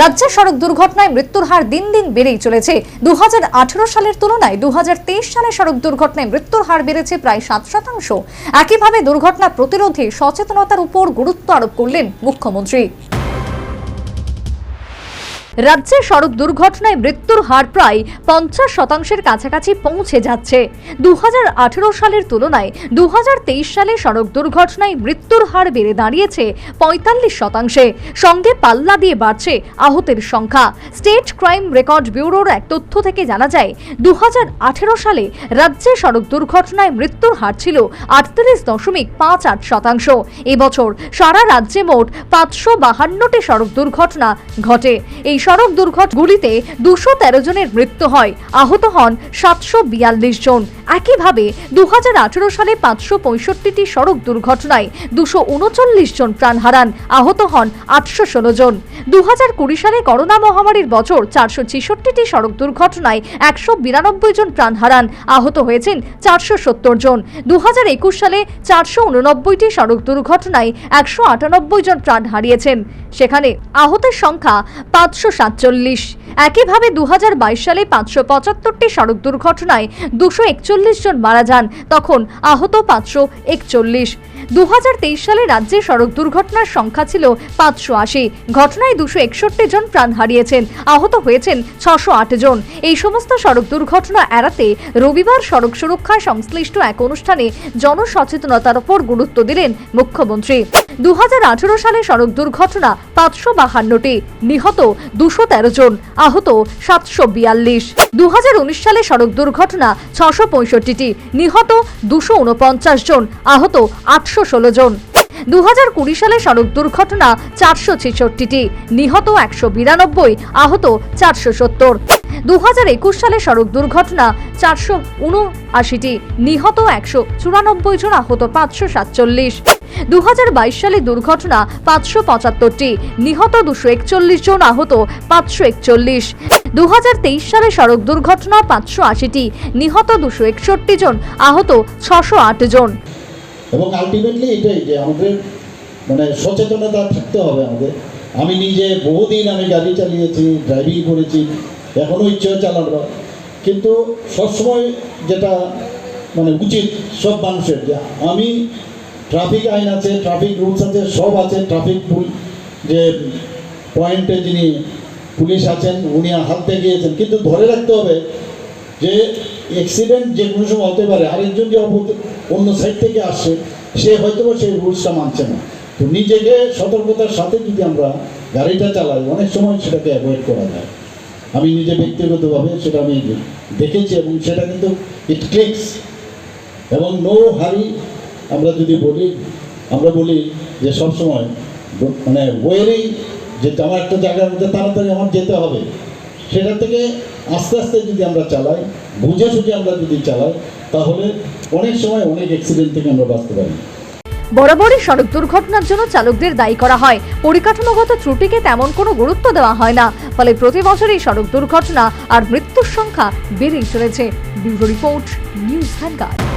রাজ্যে সড়ক দুর্ঘটনায় মৃত্যুর হার দিন দিন বেড়েই চলেছে। দু হাজার আঠারো সালের তুলনায় দু হাজার তেইশ সালে সড়ক দুর্ঘটনায় মৃত্যুর হার বেড়েছে প্রায় সাত শতাংশ। একইভাবে দুর্ঘটনা প্রতিরোধে সচেতনতার উপর গুরুত্ব আরোপ করলেন মুখ্যমন্ত্রী। রাজ্যে সড়ক দুর্ঘটনায় মৃত্যুর হার প্রায় পঞ্চাশ শতাংশের কাছাকাছি পৌঁছে যাচ্ছে। দু হাজার আঠেরো সালের তুলনায় দুহাজার তেইশ সালে সড়ক দুর্ঘটনায় মৃত্যুর হার বেড়ে দাঁড়িয়েছে পঁয়তাল্লিশ শতাংশে। সঙ্গে পাল্লা দিয়ে বাড়ছে আহতের সংখ্যা। স্টেট ক্রাইম রেকর্ড ব্যুরোর এক তথ্য থেকে জানা যায় দু হাজার আঠেরো সালে রাজ্যে সড়ক দুর্ঘটনায় মৃত্যুর হার ছিল আটত্রিশ দশমিক পাঁচ আট শতাংশ। এবছর সারা রাজ্যে মোট পাঁচশো বাহান্নটি সড়ক দুর্ঘটনা ঘটে। এই সড়ক দুর্ঘটনাগুলিতে দুশো তেরো জনের মৃত্যু হয়। আহত হন সাতশো বিয়াল্লিশ জন। একইভাবে দু সালে পাঁচশো পঁয়ষট্টিটি সড়ক দুর্ঘটনায় দুশো উনচল্লিশ জন প্রাণ হারান। আহত হন আটশো ষোলো জন। দু সালে করোনা মহামারীর বছর চারশো ছেষট্টিটি সড়ক দুর্ঘটনায় একশো বিরানব্বই জন প্রাণ হারান। আহত হয়েছেন চারশো সত্তর জন। দু সালে চারশো উননব্বইটি সড়ক দুর্ঘটনায় একশো আটানব্বই জন প্রাণ হারিয়েছেন। সেখানে আহতের সংখ্যা পাঁচশো সাতচল্লিশ। একইভাবে দুহাজার বাইশ সালে পাঁচশো পঁচাত্তরটি সড়ক দুর্ঘটনায় দুশো একচল্লিশ জন মারা যান, তখন আহত পাঁচশো একচল্লিশ। দু সালে রাজ্যে সড়ক দুর্ঘটনার সংখ্যা ছিল পাঁচশো আশি। ঘটনায় দুশো একষট্টি জন প্রাণ হারিয়েছেন, আহত হয়েছেন ছশো আট জন। এই সমস্ত সড়ক দুর্ঘটনা এড়াতে রবিবার সড়ক সুরক্ষা সংশ্লিষ্ট এক অনুষ্ঠানে জনসচেতনতার উপর গুরুত্ব দিলেন মুখ্যমন্ত্রী। দু হাজার আঠেরো সালে সড়ক দুর্ঘটনা পাঁচশো বাহান্নটি। নিহত দুশো তেরো জন, আহত সাতশো বিয়াল্লিশ। দু সালে সড়ক দুর্ঘটনা ছশো পঁয়ষট্টিটি। নিহত দুশো উনপঞ্চাশ জন, আহত আটশো ষোলো জন। দু সালে সড়ক দুর্ঘটনা চারশো ছেষট্টিটি। নিহত একশো বিরানব্বই, আহত চারশো সত্তর। দু সালে সড়ক দুর্ঘটনা চারশো উনআশিটি, নিহত একশো চুরানব্বই জন, আহত পাঁচশো সাতচল্লিশ। দু সালে দুর্ঘটনা পাঁচশো পঁচাত্তরটি, নিহত দুশো একচল্লিশ জন, আহত পাঁচশো একচল্লিশ। দু সালে সড়ক দুর্ঘটনা পাঁচশো আশিটি, নিহত দুশো একষট্টি জন আহত ছশো আট জন এবং আলটিমেটলি এটাই যে আমাদের মানে সচেতনতা থাকতে হবে আমাদের। আমি নিজে বহুদিন আমি গাড়ি চালিয়েছি ড্রাইভিং করেছি এখনও ইচ্ছে হয় চালানো কিন্তু সবসময় যেটা মানে উচিত সব মানুষের যে আমি ট্রাফিক আইন আছে ট্রাফিক রুলস আছে, সব আছে ট্রাফিক যে পয়েন্টে যিনি পুলিশ আছেন, উনি হাত গিয়েছেন। কিন্তু ধরে রাখতে হবে যে অ্যাক্সিডেন্ট যে কোনো সময় হতে পারে, আরেকজন যে অন্য সাইড থেকে আসছে সে হয়তো সেই রুলসটা মানছে না। তো নিজেকে সতর্কতার সাথে যদি আমরা গাড়িটা চালাই, অনেক সময় সেটাকে অ্যাভয়েড করা যায়। আমি নিজে ব্যক্তিগতভাবে সেটা আমি দেখেছি এবং সেটা কিন্তু ইট ক্লিক্স এবং নো হারি আমরা যদি বলি, আমরা বলি যে সবসময় মানে ওয়েরি যে আমার একটা জায়গার মধ্যে তাড়াতাড়ি আমার যেতে হবে, সেটা থেকে আস্তে আস্তে যদি আমরা চালাই, বুঝে সুঝে আমরা যদি চালাই, তাহলে অনেক সময় অনেক অ্যাক্সিডেন্ট থেকে আমরা বাঁচতে পারি। বরাবরই সড়ক দুর্ঘটনার জন্য চালকদের দায়ী করা হয়। পরিকাঠামোগত ত্রুটিকে তেমন কোনো গুরুত্ব দেওয়া হয় না। ফলে প্রতি বছরই সড়ক দুর্ঘটনা আর মৃত্যুর সংখ্যা বেড়েই চলেছে। Bureau report, news vanguard